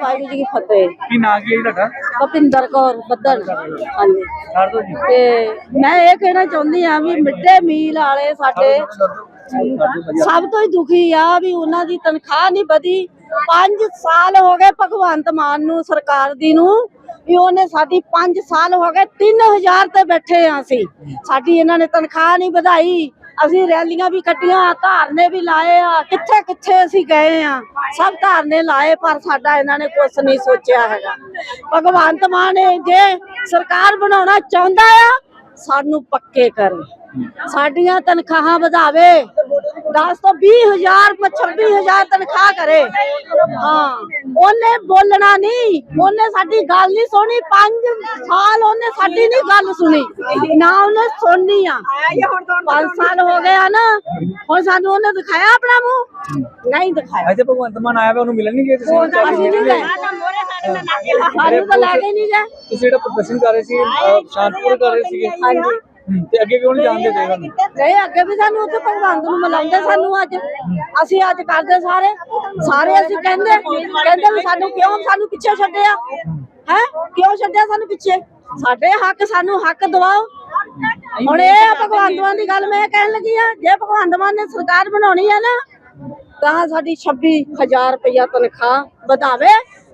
ਵਾਹਿਗੁਰੂ ਜੀ ਕੀ ਫਤਿਹ। ਕੀ ਨਾਂ ਕੀ ਹੈ ਜੀ ਤੁਹਾਡਾ? ਭਪਿੰਦਰ ਕੌਰ ਬੱਦਲ। ਹਾਂਜੀ। ਛੱਡ ਦਿਓ ਜੀ। ਤੇ ਮੈਂ ਇਹ ਕਹਿਣਾ ਚਾਹੁੰਦੀ ਆ ਵੀ ਮਿੱਡੇ ਮੀਲ ਵਾਲੇ ਸਾਡੇ ਸਭ ਤੋਂ ਹੀ ਦੁਖੀ ਆ ਵੀ ਉਹਨਾਂ ਦੀ ਤਨਖਾਹ ਨਹੀਂ ਵਧੀ। 5 ਸਾਲ ਹੋ ਗਏ ਭਗਵੰਤ ਮਾਨ ਨੂੰ ਸਰਕਾਰ ਦੀ ਨੂੰ ਵੀ ਉਹਨੇ ਸਾਡੀ 5 ਸਾਲ ਹੋ ਗਏ 3000 ਤੇ ਬੈਠੇ ਆ ਅਸੀਂ। ਸਾਡੀ ਇਹਨਾਂ ਨੇ ਤਨਖਾਹ ਨਹੀਂ ਵਧਾਈ। ਅਸੀਂ ਰੈਲੀਆਂ ਵੀ ਕੱਟੀਆਂ ਧਾਰਨੇ ਵੀ ਲਾਏ ਆ। ਕਿੱਥੇ ਕਿੱਥੇ ਅਸੀਂ ਗਏ ਆ? ਸਭ ਧਾਰਨੇ ਲਾਏ, ਪਰ ਸਾਡਾ ਇਹਨਾਂ ਨੇ ਕੁਝ ਨਹੀਂ ਸੋਚਿਆ ਹੈਗਾ। ਭਗਵੰਤ ਮਾਨ ਨੇ ਜੇ ਸਰਕਾਰ ਬਣਾਉਣਾ ਚਾਹੁੰਦਾ ਆ, ਸਾਨੂੰ ਪੱਕੇ ਕਰੇ। ਸਾਡੀਆਂ ਤਨਖਾਹਾਂ ਵਧਾਵੇ। 10 ਤੋਂ 20000 26000 ਤਨਖਾਹ ਕਰੇ। ਹਾਂ ਉਹਨੇ ਬੋਲਣਾ ਨਹੀਂ। ਉਹਨੇ ਸਾਡੀ ਗੱਲ ਨਹੀਂ ਸੁਣੀ 5 ਸਾਲ ਉਹਨੇ ਸਾਡੀ ਨਹੀਂ ਗੱਲ ਸੁਣੀ। ਨਾ ਉਹਨੇ ਸੁਣਨੀ ਆ। 5 ਸਾਲ ਹੋ ਗਏ ਆ ਨਾ ਹੁਣ ਸਾਨੂੰ ਉਹਨੇ ਦਿਖਾਇਆ ਆਪਣਾ ਮੂੰਹ? ਨਹੀਂ ਦਿਖਾਇਆ। ਇੱਥੇ ਭਗਵੰਤ ਮਾਨ ਆਇਆ ਵਾ ਉਹਨੂੰ ਮਿਲਣ ਨਹੀਂ ਗਏ ਤੁਸੀਂ? ਸਾਨੂੰ ਤਾਂ ਲੈ ਕੇ ਨਹੀਂ ਗਏ। ਤੁਸੀਂ ਜਿਹੜਾ ਪ੍ਰਦਰਸ਼ਨ ਕਰ ਰਹੇ ਸੀ ਸ਼ਾਂਤਪੁਰ ਕਰ ਰਹੇ ਸੀਗੇ। ਹਾਂਜੀ। ਤੇ ਅੱਗੇ ਕਿਉਂ ਨਹੀਂ ਜਾਣਦੇ ਦੇ ਨਹੀਂ ਅੱਗੇ ਵੀ ਸਾਨੂੰ ਉੱਥੇ ਭਗਵੰਤ ਨੂੰ ਮਿਲਾਉਂਦੇ ਸਾਨੂੰ ਅੱਜ। ਅਸੀਂ ਅੱਜ ਕਰਦੇ ਸਾਰੇ। ਸਾਰੇ ਅਸੀਂ ਕਹਿੰਦੇ ਕਹਿੰਦੇ ਵੀ ਸਾਨੂੰ ਕਿਉਂ ਸਾਨੂੰ ਪਿੱਛੇ ਛੱਡਿਆ? ਹੈ? ਕਿਉਂ ਛੱਡਿਆ ਸਾਨੂੰ ਪਿੱਛੇ? ਸਾਡੇ ਹੱਕ ਸਾਨੂੰ ਹੱਕ ਦਿਵਾਓ। ਹੁਣ ਇਹ ਭਗਵੰਤ ਮਾਨ ਦੀ ਗੱਲ ਮੈਂ ਕਹਿਣ ਲੱਗੀ ਆ, ਜੇ ਭਗਵੰਤ ਮਾਨ ਨੇ ਸਰਕਾਰ ਬਣਾਉਣੀ ਆ ਨਾ, ਤਾਂ ਸਾਡੀ 26000 ਰੁਪਇਆ ਤਨਖਾਹ ਵਧਾਵੇ,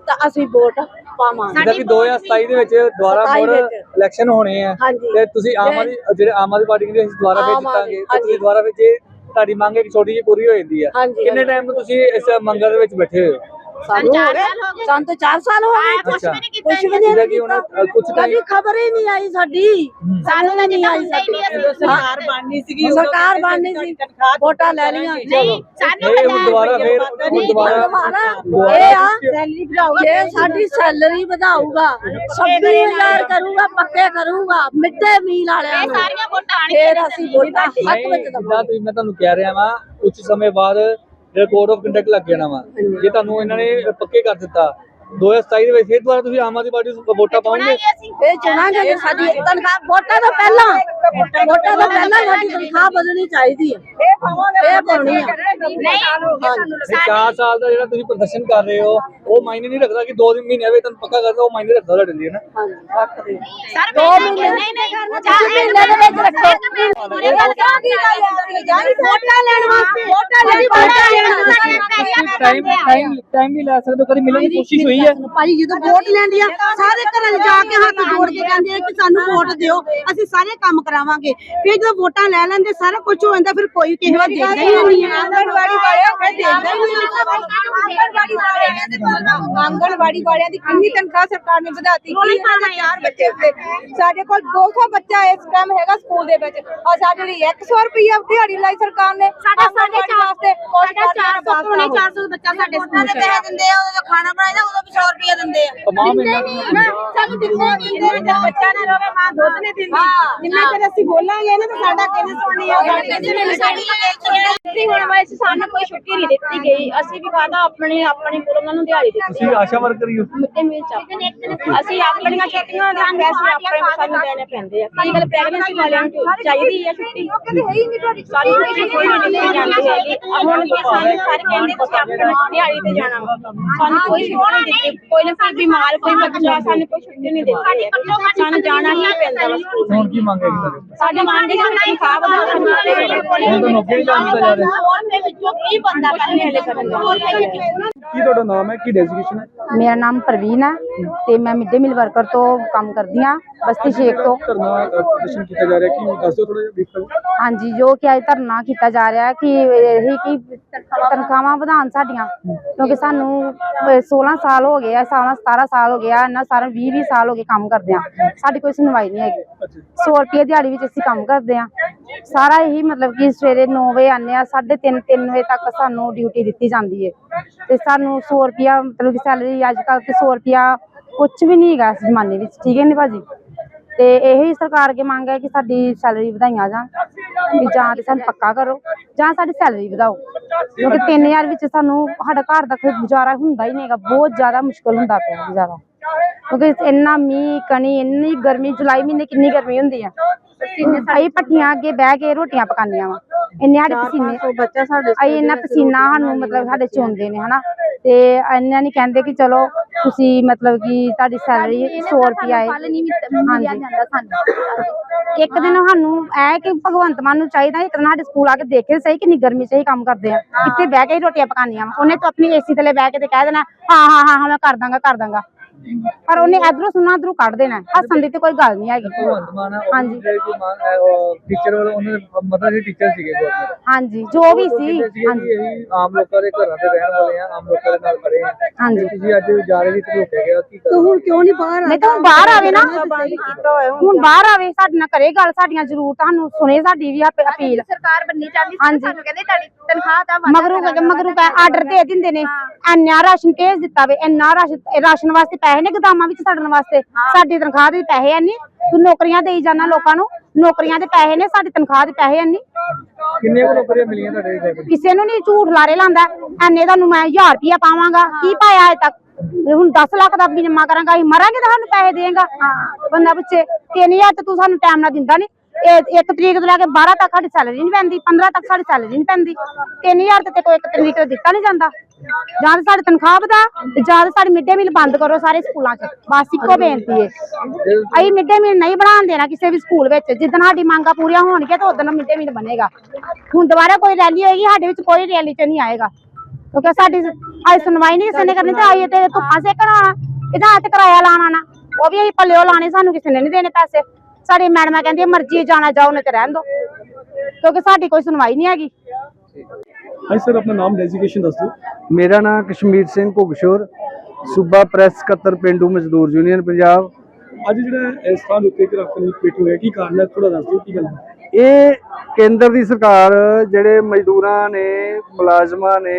ਤਾਂ ਅਸੀਂ ਵੋਟ ਪਾਵਾਂਗੇ ਜਿੱਦਾਂ ਕਿ 2027 ਦੇ ਵਿੱਚ ਦੁਬਾਰਾ 27 ਮੁੜ ਵਿੱਚ। ਇਲੈਕਸ਼ਨ ਹੋਣੇ ਆ ਹਾਂਜੀ। ਤੇ ਤੁਸੀਂ ਆਮ ਆਦਮੀ ਜਿਹੜੇ ਆਮ ਆਦਮੀ ਪਾਰਟੀ ਕਹਿੰਦੇ ਅਸੀਂ ਦੁਬਾਰਾ ਫੇਰ ਆਮ ਆਦਮੀ, ਜਿੱਤਾਂਗੇ ਤੇ ਤੁਸੀਂ ਹਾਂਜੀ। ਦੁਬਾਰਾ ਵਿੱਚ ਇਹ ਤੁਹਾਡੀ ਮੰਗ ਇੱਕ ਛੋਟੀ ਜਿਹੀ ਪੂਰੀ ਹੋ ਜਾਂਦੀ ਆ ਹਾਂਜੀ, ਕਿੰਨੇ ਹਾਂਜੀ। ਟਾਈਮ ਤੋਂ ਤੁਸੀਂ ਇਸ ਮੰਗਾਂ ਦੇ ਵਿੱਚ ਬੈਠੇ ਹੋਏ ਹੋ ਸਾਨੂੰ ਹੋ ਗਏ। ਸਾਨੂੰ ਤਾਂ 4 ਸਾਲ ਹੋ ਗਏ। ਅੱਛਾ। ਕੁਝ ਵੀ ਨਹੀਂ ਜਿੱਦਾਂ ਕਿ ਹੁਣ, ਅ, ਕੁਛ ਕਦੀ time- ਖਬਰ ਹੀ ਨਹੀਂ ਆਈ ਸਾਡੀ। ਸਾਨੂੰ ਤਾਂ ਨਹੀਂ ਆਈ ਸਾਡੀ ਸਰਕਾਰ ਬਣਨੀ ਸੀਗੀ ਸਰਕਾਰ ਬਣਨੀ ਸੀ। ਵੋਟਾਂ ਲੈ ਲੀਆਂ ਚਲੋ ਇਹ ਹੁਣ ਦੁਬਾਰਾ ਫੇਰ ਹੁਣ ਦੁਬਾਰਾ ਦੁਬਾਰਾ ਇਹ ਆ ਸੈਲਰੀ ਵਧਾਊਗਾ ਜੇ ਸਾਡੀ ਸੈਲਰੀ ਵਧਾਊਗਾ 26000 ਕਰੂਗਾ ਪੱਕੇ ਕਰੂਗਾ ਮਿੱਡੇ ਮੀਲ ਵਾਲਿਆਂ ਨੂੰ। ਸਾਰੀਆਂ ਵੋਟਾਂ ਫੇਰ ਅਸੀਂ ਵੋਟਾਂ ਹੱਕ ਨਹੀਂ ਵਿੱਚ ਜਿੱਦਾਂ ਦਵਾਂਗੇ ਤੁਸੀਂ ਮੈਂ ਤੁਹਾਨੂੰ ਕਹਿ ਰਿਹਾ ਵਾਂ ਕੁਝ ਸਮੇਂ ਬਾਅਦ ਜਿਹੜਾ ਕੋਡ ਆਫ ਕੰਡਕਟ ਲੱਗ ਜਾਣਾ ਵਾ। ਜੇ ਤੁਹਾਨੂੰ ਇਹਨਾਂ ਨੇ ਪੱਕੇ ਕਰ ਦਿੱਤਾ 2027 ਦੇ ਵਿੱਚ ਫਿਰ ਦੁਬਾਰਾ ਤੁਸੀਂ ਆਮ ਆਦਮੀ ਪਾਰਟੀ ਨੂੰ ਵੋਟਾਂ ਪਾਓਗੇ? ਇਹ ਚੁਣਾਂਗੇ ਜੇ ਸਾਡੀ ਤਨਖਾਹ ਵੋਟਾਂ ਤੋਂ ਪਹਿਲਾਂ। ਵੋਟਾਂ ਤੋਂ ਪਹਿਲਾਂ ਸਾਡੀ ਤਨਖਾਹ ਵਧਣੀ ਚਾਹੀਦੀ ਹੈ। ਇਹ ਪਾਉਣੀ ਆ ਤੇ 4 ਸਾਲ ਦਾ ਜਿਹੜਾ ਤੁਸੀਂ ਪ੍ਰਦਰਸ਼ਨ ਕਰ ਰਹੇ ਹੋ ਉਹ ਮਾਇਨੇ ਨਹੀਂ ਰੱਖਦਾ ਕਿ 2 ਦਿਨ ਮਹੀਨੇ ਤੁਹਾਨੂੰ ਪੱਕਾ ਕਰਦਾ ਉਹ ਮਾਇਨੇ ਰੱਖਦਾ ਤੁਹਾਡੇ ਲਈ ਨਾ? ਹਾਂਜੀ। ਹੱਕ ਦੇ ਸਰ ਮਹੀਨੇ ਨਹੀਂ ਨਹੀਂ ਮਹੀਨੇ ਦੇ ਵਿੱਚ ਰੱਖੋ। ਇਹ ਗੱਲ ਕਿਉਂ ਕੀ ਗੱਲ ਹੈ। ਜਾਈ ਵੋਟਾਂ ਲੈਣ ਵਾਸਤੇ। ਵੋਟਾਂ ਲੈਣ ਵੋਟਾਂ ਲੈਣ ਸਾਡੇ ਪੈਸੇ ਟਾਈਮ ਟਾਈਮ ਟਾਈਮ ਵੀ ਲੈ ਸਕਦੇ ਹੋ ਕਦੀ ਮਿਲਣ ਦੀ ਕੋਸ਼ਿਸ਼ ਹੋਈ ਹੈ? ਭਾਈ ਜਦੋਂ ਵੋਟ ਲੈਂਦੀ ਆ ਸਾਰੇ ਘਰਾਂ 'ਚ ਜਾ ਕੇ ਹੱਥ ਜੋੜ ਕੇ ਕਹਿੰਦੇ ਆ ਕਿ ਸਾਨੂੰ ਵੋਟ ਦਿਓ ਅਸੀਂ ਸਾਰੇ ਕੰਮ ਕਰਾਵਾਂਗੇ। ਫਿਰ ਜਦੋਂ ਵੋਟਾਂ ਲੈ ਲੈਂਦੇ ਸਾਰਾ ਕੁਝ ਹੋ ਜਾਂਦਾ ਫਿਰ ਕੋਈ ਕਿਸੇ ਦਾ ਦੇਖਦਾ ਹੀ ਨਹੀਂ ਆਂਗਣਵਾੜੀ ਵਾਲਿਆਂ ਫਿਰ ਦੇਖਦਾ ਹੀ ਨਹੀਂ। ਆਂਗਣਵਾੜੀ ਵਾਲਿਆਂ ਦੇ ਆਂਗਣਵਾੜੀ ਵਾਲਿਆਂ ਦੀ ਕਿੰਨੀ ਤਨਖਾਹ ਸਰਕਾਰ ਨੇ ਵਧਾਤੀ ਕੀ ਇਹਨਾਂ ਦੇ ਚਾਰ ਬੱਚੇ ਉੱਤੇ। ਸਾਡੇ ਕੋਲ 200 ਬੱਚਾ ਇਸ ਟਾਈਮ ਹੈਗਾ ਸਕੂਲ ਦੇ ਵਿੱਚ। ਔਰ ਸਾਡੇ ਲਈ 100 ਰੁਪਇਆ ਦਿਹਾੜੀ ਲਾਈ ਸਰਕਾਰ ਨੇ। ਸਾਡਾ ਸਾਡੇ ਵਾਸਤੇ ਸਾਡਾ 400 ਪੌਣੇ 400 ਬੱਚਾ ਸਾਡੇ ਸਕੂਲ ਚ ਪੈਸੇ ਦਿੰਦੇ ਆ ਉਦੋਂ ਖਾਣਾ ਬਣਾਈਦਾ ਉਦੋਂ 100 ਰੁਪਇਆ ਦਿੰਦੇ ਆ। ਤਮਾਮ ਦਿੰਦੇ ਨਹੀਂ ਨਾ ਸਾਨੂੰ ਦਿੰਦੇ ਨਹੀਂ ਦਿੰਦੇ ਵਿੱਚ ਬੱਚਾ ਨਾ ਰੋਵੇ ਮਾਂ ਦੁੱਧ ਨਹੀਂ ਦਿੰਦੀ। ਜਿੰਨਾ ਚਿਰ ਅਸੀਂ ਬੋਲਾਂਗੇ ਨਾ ਤਾਂ ਸਾਡਾ ਕਿਹਨੇ ਸੁਣਨੀ ਆ। ਸਾਡੀ ਸਾਡੀ ਹੁਣ ਵਾਇਸ ਸਾਨੂੰ ਕੋਈ ਛੁੱਟੀ ਨਹੀਂ ਦਿੱਤੀ ਗਈ। ਅਸੀਂ ਵੀ ਕਾਹਦਾ ਆਪਣੇ ਆਪਣੇ ਕੋਲ ਉਹਨਾਂ ਨੂੰ ਦਿਹਾੜੀ ਦਿੱਤੀ ਤੁਸੀਂ ਆਸ਼ਾ ਵਰਕਰ ਹੀ ਹੋ। ਮਿੱਟੇ ਮਿਲ ਚ ਅਸੀਂ ਆਪਣੀਆਂ ਛੁੱਟੀਆਂ ਦੇ ਪੈਸੇ ਆਪਣੇ ਵੀ ਸਾਨੂੰ ਦੇਣੇ ਪੈਂਦੇ ਆ। ਕੀ ਗੱਲ ਪ੍ਰੈਗਨੈਂਸੀ ਵਾਲਿਆਂ ਨੂੰ ਚਾਹੀਦੀ ਹੈ ਛੁੱਟੀ? ਉਹ ਕਹਿੰਦੇ ਹੈ ਹੀ ਨਹੀਂ ਤੁਹਾਡੀ ਸਾਰੀ ਕੋਈ ਕੋਈ ਨਹੀਂ ਦਿੱਤੀ ਜਾਂਦੀ ਹੈਗੀ। ਹੁਣ ਵੀ ਸਾਨੂੰ ਸਾਰੇ ਕਹਿੰਦੇ ਤੁਸੀਂ ਆਪਣੇ ਦਿਹਾੜੀ ਤੇ ਜਾਣਾ। ਸਾਨੂੰ ਕੋਈ ਛੁੱਟੀ ਨਹੀਂ ਦਿੱਤੀ ਕੋਈ ਨਾ ਕੋਈ ਬਿਮਾਰ ਕੋਈ ਬੱਚਾ ਸਾਨੂੰ ਕੋਈ ਛੁੱਟੀ ਨਹੀਂ ਦਿੱਤੀ ਸਾਨੂੰ ਜਾਣਾ ਹੀ ਪੈਂਦਾ ਵਾ ਸਕੂਲ ਹੁਣ ਕੀ ਮੰਗ ਹੈ। ਜੀ ਤੁਹਾਡੀ? ਸਾਡੇ ਮੰਗ ਹੈ ਕਿ ਤਨਖਾਹ ਵਧਾ ਹੁਣ ਤੁਹਾਨੂੰ ਅੱਗੇ ਨਹੀਂ ਜਾਣ ਦਿੱਤਾ ਜਾ ਰਿਹਾ। ਹੋਰ ਦੇ ਵਿੱਚੋਂ ਕੀ ਬੰਦਾ ਪਹਿਲੇ ਹਲੇ ਕਰਨ ਦਾ ਕੀ ਤੁਹਾਡਾ ਨਾਮ ਹੈ? ਕੀ ਡੈਜ਼ਿਗਨੇਸ਼ਨ ਹੈ? ਮੇਰਾ ਨਾਮ ਪ੍ਰਵੀਨ ਹੈ ਤੇ ਮੈਂ ਮਿਡ ਮੀਲ ਵਰਕਰ ਤੋਂ ਕੰਮ ਕਰਦੀ ਹਾਂ ਬਸਤੀ ਸ਼ੇਖ ਤੋਂ। ਧਰਨਾ ਅ, ਪ੍ਰਦਰਸ਼ਨ ਕੀਤਾ ਜਾ ਰਿਹਾ ਕੀ ਦੱਸ ਦਿਓ ਥੋੜਾ ਜਿਹਾ brief ਹਾਂਜੀ ਜੋ ਕਿ ਅੱਜ ਧਰਨਾ ਕੀਤਾ ਜਾ ਰਿਹਾ ਹੈ ਕਿ ਇਹ ਕਿ ਤਨਖਾਹਾਂ ਵਧਾਉਣ ਸਾਡੀਆਂ ਕਿਉਂਕਿ ਸਾਨੂੰ ਅਹ, 16 ਸਾਲ ਹੋ ਗਏ ਆ 16 17 ਸਾਲ ਹੋ ਗਿਆ ਨਾ ਸਾਰਾ 20 20 ਸਾਲ ਹੋ ਗਏ ਕੰਮ ਕਰਦੇ ਆ। ਸਾਡੀ ਕੋਈ ਸੁਣਵਾਈ ਨਹੀਂ ਹੈਗੀ। ਅੱਛਾ। 100 ਰੁਪਏ ਦਿਹਾੜੀ ਵਿੱਚ ਅਸੀਂ ਕੰਮ ਕਰਦੇ ਆ। ਸਾਰਾ ਇਹੀ ਮਤਲਬ ਕਿ ਸਵੇਰੇ 9 ਵਜੇ ਆਨੇ ਆ 3:30 3 ਵਜੇ ਤੱਕ ਸਾਨੂੰ ਡਿਊਟੀ ਦਿੱਤੀ ਜਾਂਦੀ ਹੈ। ਤੇ ਸਾਨੂੰ 100 ਰੁਪਿਆ ਮਤਲਬ ਕਿ ਸੈਲਰੀ ਅੱਜ ਕੱਲ ਤੇ 100 ਰੁਪਿਆ ਕੁਝ ਵੀ ਨਹੀਂ ਹੈਗਾ ਇਸ ਜ਼ਮਾਨੇ ਵਿੱਚ, ਠੀਕ ਹੈ ਨੀ ਭਾਜੀ? ਤੇ ਇਹੀ ਸਰਕਾਰ ਅੱਗੇ ਮੰਗ ਹੈ ਕਿ ਸਾਡੀ ਸੈਲਰੀ ਵਧਾਈਆਂ ਜਾਣ ਕਿ ਜਾਂ ਤੇ ਸਾਨੂੰ ਪੱਕਾ ਕਰੋ, ਜਾਂ ਸਾਡੀ ਸੈਲਰੀ ਵਧਾਓ। ਕਿਉਂਕਿ 3000 ਵਿੱਚ ਸਾਨੂੰ ਸਾਡਾ ਘਰ ਦਾ ਕੋਈ ਗੁਜ਼ਾਰਾ ਹੁੰਦਾ ਹੀ ਨਹੀਂ ਹੈਗਾ, ਬਹੁਤ ਜ਼ਿਆਦਾ ਮੁਸ਼ਕਲ ਹੁੰਦਾ ਪਿਆ ਗੁਜ਼ਾਰਾ। ਕਿਉਂਕਿ ਇੰਨਾ ਮੀਂਹ, ਕਣੀ, ਇੰਨੀ ਗਰਮੀ, ਜੁਲਾਈ ਮਹੀਨੇ ਕਿੰਨੀ ਗਰਮੀ ਹੁੰਦੀ ਆ ਅਸੀਂ ਪੱਠੀਆਂ ਅੱਗੇ ਬਹਿ ਕੇ ਰੋਟੀਆਂ ਪਕਾਉਂਦੀਆਂ ਵਾ। ਇੰਨੇ ਸਾਡੇ ਪਸੀਨੇ ਬੱਚਾ ਸਾਡੇ ਅਸੀਂ ਇੰਨਾ ਪਸੀਨਾ ਸਾਨੂੰ ਮਤਲਬ ਸਾਡੇ ਚੋਂਦੇ ਨੇ ਹਨਾ? ਤੇ ਇਹਨਾਂ ਨਹੀਂ ਕਹਿੰਦੇ ਕਿ ਚਲੋ ਤੁਸੀਂ ਮਤਲਬ ਕਿ ਤੁਹਾਡੀ ਸੈਲਰੀ 100 ਰੁਪਿਆ ਹੈ। ਹਾਂਜੀ। ਇੱਕ ਦਿਨ ਸਾਨੂੰ ਐ ਕਿ ਭਗਵੰਤ ਮਾਨ ਨੂੰ ਚਾਹੀਦਾ ਇੱਕ ਦਿਨ ਸਾਡੇ ਸਕੂਲ ਆ ਕੇ ਦੇਖੇ ਸਹੀ ਕਿੰਨੀ ਗਰਮੀ 'ਚ ਅਸੀਂ ਕੰਮ ਕਰਦੇ ਆ। ਇੱਥੇ ਬਹਿ ਕੇ ਹੀ ਰੋਟੀਆਂ ਪਕਾਉਂਦੀਆਂ ਵਾ। ਉਹਨੇ ਤਾਂ ਆਪਣੀ ਏਸੀ ਥੱਲੇ ਬਹਿ ਕੇ ਤੇ ਕਹਿ ਦੇਣਾ ਹਾਂ ਹਾਂ ਹਾਂ ਹਾਂ ਮੈਂ ਕਰ ਦਾਂਗਾ ਕਰ ਦਾਂਗਾ। ਪਰ ਉਹਨੇ ਇਧਰੋਂ ਸੁਣਾ ਇਧਰੋਂ ਕੱਢ ਦੇਣਾ ਹੱਸਣ ਦੀ ਤੇ ਕੋਈ ਗੱਲ ਨਹੀਂ ਹੈਗੀ। ਹਾਂਜੀ। ਟੀਚਰ ਵੱਲੋਂ ਉਹਨਾਂ ਦੇ ਮਤਲਬ ਸੀ ਟੀਚਰ ਸੀਗੇ ਗਵਰਨਮੈਂਟ ਹਾਂਜੀ ਜੋ ਵੀ ਸੀ ਹਾਂਜੀ। ਆਮ ਲੋਕਾਂ ਦੇ ਘਰਾਂ ਤੇ ਰਹਿਣ ਵਾਲੇ ਆ ਆਮ ਲੋਕਾਂ ਦੇ ਨਾਲ ਖੜੇ ਆ ਹਾਂਜੀ। ਤੁਸੀਂ ਅੱਜ ਜਾ ਰਹੇ ਸੀ ਤੇ ਰੁਕੇ ਗਏ ਹੋ, ਕੀ ਕਰ ਹੁਣ ਕਿਉਂ ਨਹੀਂ ਬਾਹਰ ਨਹੀਂ ਤਾਂ ਬਾਹਰ ਆਵੇ ਨਾ। ਕੀਤਾ ਹੋਇਆ ਹੁਣ ਬਾਹਰ ਆਵੇ ਸਾਡੇ ਨਾਲ ਕਰੇ ਗੱਲ ਸਾਡੀਆਂ ਜ਼ਰੂਰਤਾਂ ਨੂੰ ਸੁਣੇ ਸਾਡੀ ਵੀ ਅਪ- ਅਪੀਲ। ਸਰਕਾਰ ਬੰਨੀ ਚਾਹੀਦੀ ਹਾਂਜੀ। ਸਾਨੂੰ ਕਹਿੰਦੇ ਤੁਹਾਡੀ ਤਨਖਾਹ ਤਾਂ ਮਗਰੋਂ ਮਗਰੋਂ ਆਰਡਰ ਦੇ ਦਿੰਦੇ ਨੇ। ਇੰਨਾ ਰਾਸ਼ਨ ਭੇਜ ਦਿੱਤਾ ਵੇ ਇੰਨਾ ਰਾਸ਼ਨ ਰਾਸ਼ਨ ਵਾਸਤੇ ਪੈਸੇ ਨੇ ਗਦਾਮਾਂ ਵਿੱਚ ਛੱਡਣ ਵਾਸਤੇ। ਸਾਡੀ ਤਨਖਾਹ ਦੇ ਪੈਸੇ ਐ ਨਹੀਂ ਤੂੰ ਨੌਕਰੀਆਂ ਦੇਈ ਜਾਣਾ ਲੋਕਾਂ ਨੂੰ। ਨੌਕਰੀਆਂ ਦੇ ਪੈਸੇ ਨੇ ਸਾਡੀ ਤਨਖਾਹ ਦੇ ਪੈਸੇ ਐ ਨਹੀਂ ਕਿੰਨੀਆਂ ਕੁ ਨੌਕਰੀਆਂ ਮਿਲੀਆਂ ਤੁਹਾਡੇ ਇੱਥੇ? ਕਿਸੇ ਨੂੰ ਨਹੀਂ ਝੂਠ ਲਾਰੇ ਲਾਂਦਾ। ਐਨੇ ਤੁਹਾਨੂੰ ਮੈਂ 1000 ਰੁਪਇਆ ਪਾਵਾਂਗਾ। ਕੀ ਪਾਇਆ ਅਜੇ ਤੱਕ? ਹੁਣ 10 ਲੱਖ ਦਾ ਵੀ ਜਮਾ ਕਰਾਂਗਾ। ਅਸੀਂ ਮਰਾਂਗੇ ਤਾਂ ਸਾਨੂੰ ਪੈਸੇ ਦੇਂਗਾ। ਬੰਦਾ ਪੁੱਛੇ 3000 ਤੇ ਤੂੰ ਸਾਨੂੰ ਟਾਈਮ ਨਾਲ ਦਿੰਦਾ ਨਹੀਂ ਇਹ ਇੱਕ ਤਰੀਕ ਤੋਂ ਲੈ ਕੇ 12 ਤੱਕ ਸਾਡੀ ਸੈਲਰੀ ਨਹੀਂ ਪੈਂਦੀ 15 ਤੱਕ ਸਾਡੀ ਸੈਲਰੀ ਨਹੀਂ ਪੈਂਦੀ। 3000 ਤੇ ਕੋਈ ਇੱਕ ਤਰੀਕ ਤੋਂ ਦਿੱਤਾ ਨਹੀਂ ਜਾਂਦਾ। ਜਾਂ ਸਾਡੀ ਤਨਖਾਹ ਵਧਾ ਤੇ ਜਾਂ ਸਾਡੀ ਮਿਡ ਮੀਲ ਬੰਦ ਕਰੋ ਸਾਰੇ ਸਕੂਲਾਂ 'ਚ। ਬਸ ਇੱਕੋ ਬੇਨਤੀ ਹੈ ਅਸੀਂ ਮਿਡ ਮੀਲ ਨਹੀਂ ਬਣਾਉਣ ਦੇਣਾ ਕਿਸੇ ਵੀ ਸਕੂਲ ਵਿੱਚ। ਜਿੱਦਣ ਸਾਡੀ ਮੰਗਾਂ ਪੂਰੀਆਂ ਹੋਣਗੀਆਂ ਤਾਂ ਉਦੋਂ ਮਿਡ ਡੇ ਮੀਲ ਬਣੇਗਾ। ਹੁਣ ਦੁਬਾਰਾ ਕੋਈ ਰੈਲੀ ਹੋਏਗੀ, ਸਾਡੇ ਵਿੱਚ ਕੋਈ ਰੈਲੀ 'ਚ ਨਹੀਂ ਆਏਗਾ। ਕਿਉਂਕਿ ਸਾਡੀ ਅੱਜ ਸੁਣਵਾਈ ਨਹੀਂ ਕਿਸੇ ਨੇ ਕਰਨੀ ਤੇ ਆਈਏ ਤੇ ਧੁੱਪਾਂ ਸੇਕਣ ਇਹਦਾ ਹੱਥ ਕਿਰਾਇਆ ਲਾਣ ਆਉਣਾ। ਉਹ ਵੀ ਅਸੀਂ ਪੱਲਿਓ ਲਾਣੇ ਸਾਨੂੰ ਕਿਸੇ ਨੇ ਨਹੀਂ ਦੇਣੇ ਪੈਸੇ। ਸਾਡੀ ਮੈਡਮਾਂ ਕਹਿੰਦੀ ਮਰਜ਼ੀ ਜਾਣਾ ਜਾਓ ਨਾ ਤੇ ਰਹਿਣ ਦੋ। ਕਿਉਂਕਿ ਸਾਡੀ ਕੋਈ ਸੁਣਵਾਈ ਨਹੀਂ ਹੈਗੀ। ਹਾਂਜੀ ਸਰ ਆਪਣਾ ਨਾਮ ਡੈਜ਼ਿਗਨੇਸ਼ਨ ਦੱਸ ਦਿਓ। ਮੇਰਾ ਨਾਮ ਕਸ਼ਮੀਰ ਸਿੰਘ ਘੁਗਸ਼ੋਰ ਸੂਬਾ ਪ੍ਰੈਸ ਸਕੱਤਰ ਪਿੰਡੂ ਮਜ਼ਦੂਰ ਯੂਨੀਅਨ ਪੰਜਾਬ। ਅੱਜ ਜਿਹੜਾ ਇਸ ਥਾਂ ਦੇ ਉੱਤੇ ਕਰਾਫਟ ਨੂੰ ਪੇਟ ਹੋਇਆ ਕੀ ਕਾਰਨ ਹੈ? ਥੋੜਾ ਦੱਸ ਦਿਓ ਕੀ ਗੱਲ ਹੈ? ਇਹ ਕੇਂਦਰ ਦੀ ਸਰਕਾਰ ਜਿਹੜੇ ਮਜ਼ਦੂਰਾਂ ਨੇ ਮੁਲਾਜ਼ਮਾਂ ਨੇ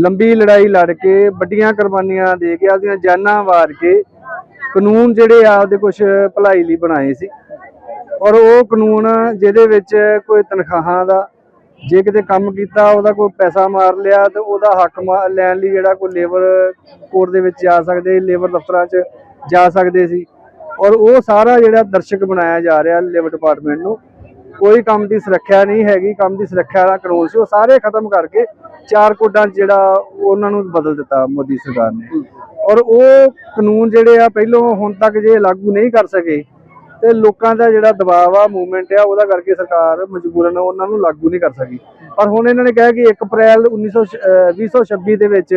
ਲੰਬੀ ਲੜਾਈ ਲੜ ਕੇ ਵੱਡੀਆਂ ਕੁਰਬਾਨੀਆਂ ਦੇ ਕੇ ਆਪਦੀਆਂ ਜਾਨਾਂ ਵਾਰ ਕੇ ਕਾਨੂੰਨ ਜਿਹੜੇ ਆ, ਉਹਦੇ ਕੁਝ ਭਲਾਈ ਲਈ ਬਣਾਏ ਸੀ। ਔਰ ਉਹ ਕਾਨੂੰਨ ਜਿਹਦੇ ਵਿੱਚ ਕੋਈ ਤਨਖਾਹਾਂ ਦਾ, ਜੇ ਕਿਤੇ ਕੰਮ ਕੀਤਾ, ਉਹਦਾ ਕੋਈ ਪੈਸਾ ਮਾਰ ਲਿਆ, ਤੇ ਉਹਦਾ ਹੱਕ ਮਾ- ਲੈਣ ਲਈ ਜਿਹੜਾ ਕੋਈ ਲੇਬਰ ਕੋਰਟ ਦੇ ਵਿੱਚ ਜਾ ਸਕਦੇ, ਲੇਬਰ ਦਫ਼ਤਰਾਂ 'ਚ ਜਾ ਸਕਦੇ ਸੀ। ਔਰ ਉਹ ਸਾਰਾ ਜਿਹੜਾ ਦਰਸ਼ਕ ਬਣਾਇਆ ਜਾ ਰਿਹਾ ਲੇਬਰ ਡਿਪਾਰਟਮੈਂਟ ਨੂੰ, ਕੋਈ ਕੰਮ ਦੀ ਸੁਰੱਖਿਆ ਨਹੀਂ ਹੈਗੀ, ਕੰਮ ਦੀ ਸੁਰੱਖਿਆ ਵਾਲਾ ਕਾਨੂੰਨ ਸੀ, ਉਹ ਸਾਰੇ ਖਤਮ ਕਰਕੇ ਚਾਰ ਕੋਡਾਂ 'ਚ ਜਿਹੜਾ ਉਹਨਾਂ ਨੂੰ ਬਦਲ ਦਿੱਤਾ ਮੋਦੀ ਸਰਕਾਰ ਨੇ। ਔਰ ਉਹ ਕਾਨੂੰਨ ਜਿਹੜੇ ਆ ਪਹਿਲੋਂ ਹੁਣ ਤੱਕ ਜੇ ਲਾਗੂ ਨਹੀਂ ਕਰ ਸਕੇ ਤੇ ਲੋਕਾਂ ਦਾ ਜਿਹੜਾ ਦਬਾਅ ਆ ਮੂਵਮੈਂਟ ਆ ਉਹਦਾ ਕਰਕੇ ਸਰਕਾਰ ਮਜਬੂਰਨ ਉਹਨਾਂ ਨੂੰ ਲਾਗੂ ਨਹੀਂ ਕਰ ਸਕੀ। ਪਰ ਹੁਣ ਇਹਨਾਂ ਨੇ ਕਿਹਾ ਕਿ 1 ਅਪ੍ਰੈਲ 1900 ਅਹ 2026 ਦੇ ਵਿੱਚ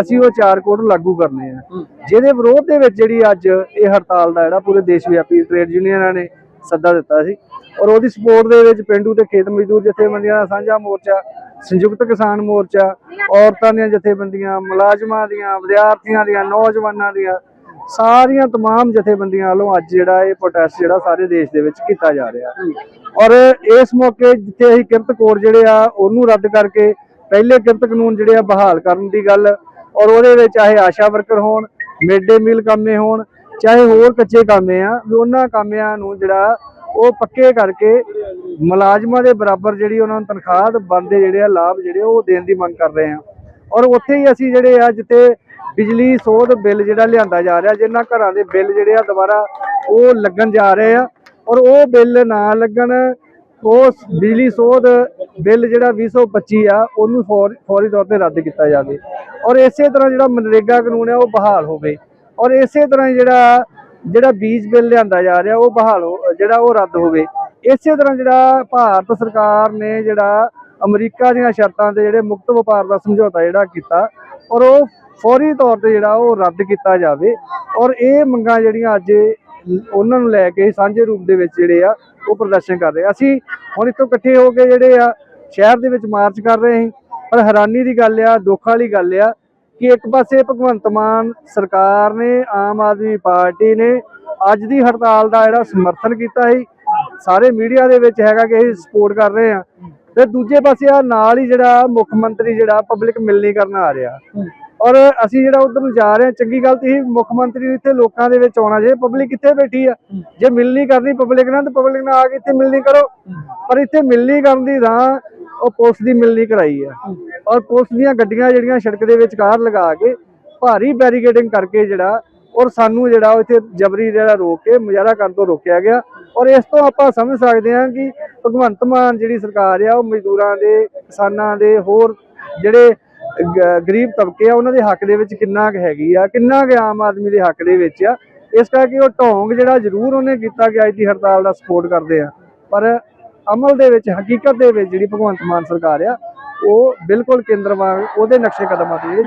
ਅਸੀਂ ਉਹ ਚਾਰ ਕੋਡ ਲਾਗੂ ਕਰਨੇ ਆ। ਜਿਹਦੇ ਵਿਰੋਧ ਦੇ ਵਿੱਚ ਜਿਹੜੀ ਅੱਜ ਇਹ ਹੜਤਾਲ ਦਾ ਜਿਹੜਾ ਪੂਰੇ ਦੇਸ਼ ਵਿਆਪੀ ਟ੍ਰੇਡ ਯੂਨੀਅਨਾਂ ਨੇ ਸੱਦਾ ਦਿੱਤਾ ਸੀ। ਔਰ ਉਹਦੀ ਸਪੋਰਟ ਦੇ ਵਿੱਚ ਪਿੰਡੂ ਤੇ ਖੇਤ ਮਜ਼ਦੂਰ ਜਥੇਬੰਦੀਆਂ ਦਾ ਸਾਂਝਾ ਮੋਰਚਾ ਸੰਯੁਕਤ ਕਿਸਾਨ ਮੋਰਚਾ ਔਰਤਾਂ ਦੀਆਂ ਜਥੇਬੰਦੀਆਂ ਮੁਲਾਜ਼ਮਾਂ ਦੀਆਂ ਵਿਦਿਆਰਥੀਆਂ ਦੀਆਂ ਨੌਜਵਾਨਾਂ ਦੀਆਂ ਸਾਰੀਆਂ तमाम ਜਥੇਬੰਦੀਆਂ ਵੱਲੋਂ ਅੱਜ ਜਿਹੜਾ ਇਹ ਪ੍ਰੋਟੈਸਟ ਜਿਹੜਾ ਸਾਰੇ ਦੇਸ਼ ਦੇ ਵਿੱਚ ਕੀਤਾ ਜਾ ਰਿਹਾ ਔਰ ਇਸ ਮੌਕੇ ਜਿੱਥੇ ਅਸੀਂ ਕਿਰਤ ਕੋਡ ਜਿਹੜੇ ਆ ਉਹਨੂੰ ਰੱਦ ਕਰਕੇ ਪਹਿਲੇ ਕਿਰਤ ਕਾਨੂੰਨ ਜਿਹੜੇ ਆ ਬਹਾਲ ਕਰਨ ਦੀ ਗੱਲ ਔਰ ਉਹਦੇ ਵਿੱਚ ਚਾਹੇ ਆਸ਼ਾ ਵਰਕਰ ਹੋਣ ਮਿਡ ਡੇ ਮੀਲ ਕਾਮੇ ਹੋਣ ਚਾਹੇ ਹੋਰ ਕੱਚੇ ਕਾਮੇ ਆ ਵੀ ਉਹਨਾਂ ਕਾਮਿਆਂ ਨੂੰ ਜਿਹੜਾ ਉਹ ਪੱਕੇ ਕਰਕੇ ਮੁਲਾਜ਼ਮਾਂ ਦੇ ਬਰਾਬਰ ਜਿਹੜੀ ਉਹਨਾਂ ਨੂੰ ਤਨਖਾਹ ਤੇ ਬਣਦੇ ਜਿਹੜੇ ਆ ਲਾਭ ਜਿਹੜੇ ਉਹ ਦੇਣ ਦੀ ਮੰਗ ਕਰ ਰਹੇ ਆ। ਔਰ ਉੱਥੇ ਹੀ ਅਸੀਂ ਜਿਹੜੇ ਆ ਜਿੱਥੇ ਬਿਜਲੀ, ਸੋਧ ਬਿੱਲ ਜਿਹੜਾ ਲਿਆਂਦਾ ਜਾ ਰਿਹਾ, ਜਿਨ੍ਹਾਂ ਘਰਾਂ ਦੇ ਬਿੱਲ ਜਿਹੜੇ ਆ ਦੁਬਾਰਾ ਉਹ ਲੱਗਣ ਜਾ ਰਹੇ ਆ। ਔਰ ਉਹ ਬਿੱਲ ਨਾ ਲੱਗਣ ਉਸ ਬਿਜਲੀ, ਸੋਧ ਬਿੱਲ ਜਿਹੜਾ 225 ਆ, ਉਹਨੂੰ ਫੌਰ- ਫੌਰੀ ਤੌਰ ਤੇ ਰੱਦ ਕੀਤਾ ਜਾਵੇ। ਔਰ ਇਸੇ ਤਰ੍ਹਾਂ ਜਿਹੜਾ ਮਨਰੇਗਾ ਕਾਨੂੰਨ ਆ, ਉਹ ਬਹਾਲ ਹੋਵੇ ਔਰ ਇਸੇ ਤਰ੍ਹਾਂ ਜਿਹੜਾ ਜਿਹੜਾ ਬੀਜ ਬਿੱਲ ਲਿਆਂਦਾ ਜਾ ਰਿਹਾ, ਉਹ ਬਹਾਲ ਹੋ- ਜਿਹੜਾ ਉਹ ਰੱਦ ਹੋਵੇ। ਇਸੇ ਤਰ੍ਹਾਂ ਜਿਹੜਾ ਭਾਰਤ ਸਰਕਾਰ ਨੇ ਜਿਹੜਾ ਅਮਰੀਕਾ ਦੀਆਂ ਸ਼ਰਤਾਂ ਤੇ ਜਿਹੜੇ ਮੁਕਤ ਵਪਾਰ ਦਾ ਸਮਝੌਤਾ ਜਿਹੜਾ ਕੀਤਾ, ਔਰ ਉਹ ਫੌਰੀ ਤੌਰ ਤੇ ਜਿਹੜਾ ਉਹ ਰੱਦ ਕੀਤਾ ਜਾਵੇ, ਔਰ ਇਹ ਮੰਗਾਂ ਜਿਹੜੀਆਂ ਅੱਜ ਉਹਨਾਂ ਨੂੰ ਲੈ ਕੇ ਸਾਂਝੇ ਰੂਪ ਦੇ ਵਿੱਚ ਜਿਹੜੇ ਆ, ਉਹ ਪ੍ਰਦਰਸ਼ਨ ਕਰ ਰਹੇ ਅਸੀਂ ਹੁਣ ਇੱਥੋਂ ਇਕੱਠੇ ਹੋ ਕੇ ਜਿਹੜੇ ਆ, ਸ਼ਹਿਰ ਦੇ ਵਿੱਚ ਮਾਰਚ ਕਰ ਰਹੇ ਹਾਂ। ਪਰ ਹੈਰਾਨੀ ਦੀ ਗੱਲ ਆ, ਦੁੱਖ ਵਾਲੀ ਗੱਲ ਆ ਕਿ ਇੱਕ ਪਾਸੇ ਭਗਵੰਤ ਮਾਨ ਸਰਕਾਰ ਨੇ ਆਮ ਆਦਮੀ ਪਾਰਟੀ ਨੇ ਅੱਜ ਦੀ ਹੜਤਾਲ ਦਾ ਜਿਹੜਾ ਸਮਰਥਨ ਕੀਤਾ ਸੀ ਸਾਰੇ ਮੀਡੀਆ ਦੇ ਵਿੱਚ ਹੈਗਾ ਕਿ ਅਸੀਂ ਸਪੋਰਟ ਕਰ ਰਹੇ ਆ ਤੇ ਦੂਜੇ ਪਾਸੇ ਆ ਨਾਲ ਹੀ ਜਿਹੜਾ ਮੁੱਖ ਮੰਤਰੀ ਜਿਹੜਾ ਪਬਲਿਕ ਮਿਲਣੀ ਕਰਨ ਆ ਰਿਹਾ। ਔਰ ਅਸੀਂ ਜਿਹੜਾ ਉਧਰ ਨੂੰ ਜਾ ਰਹੇ ਹਾਂ ਚੰਗੀ ਗੱਲ ਤੇ ਇਹ ਮੁੱਖ ਮੰਤਰੀ ਨੂੰ ਇੱਥੇ ਲੋਕਾਂ ਦੇ ਵਿੱਚ ਆਉਣਾ ਜੇ ਪਬਲਿਕ ਕਿੱਥੇ ਬੈਠੀ ਆ ਜੇ ਮਿਲਣੀ ਕਰਨੀ ਪਬਲਿਕ ਨਾਲ ਤੇ ਪਬਲਿਕ ਨਾਲ ਆ ਕੇ ਇੱਥੇ ਮਿਲਣੀ ਕਰੋ। ਪਰ ਇੱਥੇ ਮਿਲਣੀ ਕਰਨ ਦੀ ਰਾਹ ਉਹ ਪੁਲਿਸ ਦੀ ਮਿਲਣੀ ਕਰਾਈ ਆ। ਔਰ ਪੁਲਿਸ ਦੀਆਂ ਗੱਡੀਆਂ ਜਿਹੜੀਆਂ ਸੜਕ ਦੇ ਵਿੱਚ ਕਾਰ ਲਗਾ ਕੇ ਭਾਰੀ ਬੈਰੀਕੇਡਿੰਗ ਕਰਕੇ ਜਿਹੜਾ ਔਰ ਸਾਨੂੰ ਜਿਹੜਾ ਇੱਥੇ ਜਬਰੀ ਜਿਹੜਾ ਰੋਕ ਕੇ ਮੁਜ਼ਾਹਰਾ ਕਰਨ ਤੋਂ ਰੋਕਿਆ ਗਿਆ। ਔਰ ਇਸ ਤੋਂ ਆਪਾਂ ਸਮਝ ਸਕਦੇ ਹਾਂ ਕਿ ਭਗਵੰਤ ਮਾਨ ਜਿਹੜੀ ਸਰਕਾਰ ਆ, ਉਹ ਮਜ਼ਦੂਰਾਂ ਦੇ, ਕਿਸਾਨਾਂ ਦੇ, ਹੋਰ ਜਿਹੜੇ ਗਰੀਬ ਤਬਕੇ ਆ, ਉਹਨਾਂ ਦੇ ਹੱਕ ਦੇ ਵਿੱਚ ਕਿੰਨਾ ਕੁ ਹੈਗੀ ਆ, ਕਿੰਨਾ ਕੁ ਆਮ ਆਦਮੀ ਦੇ ਹੱਕ ਦੇ ਵਿੱਚ ਆ। ਇਸ ਕਰਕੇ ਉਹ ਢੋਂਗ ਜਿਹੜਾ ਜ਼ਰੂਰ ਉਹਨੇ ਕੀਤਾ ਕਿ ਅੱਜ ਦੀ ਹੜਤਾਲ ਦਾ ਸਪੋਰਟ ਕਰਦੇ ਆ। ਪਰ ਅਮਲ ਦੇ ਵਿੱਚ, ਹਕੀਕਤ ਦੇ ਵਿੱਚ ਜਿਹੜੀ ਭਗਵੰਤ ਮਾਨ ਸਰਕਾਰ ਆ ਉਹ ਬਿਲਕੁਲ ਕੇਂਦਰ ਵਾਂਗ ਉਹਦੇ ਨਕਸ਼ੇ ਕਦਮਾਂ ਤੇ ਜਿਹੜੇ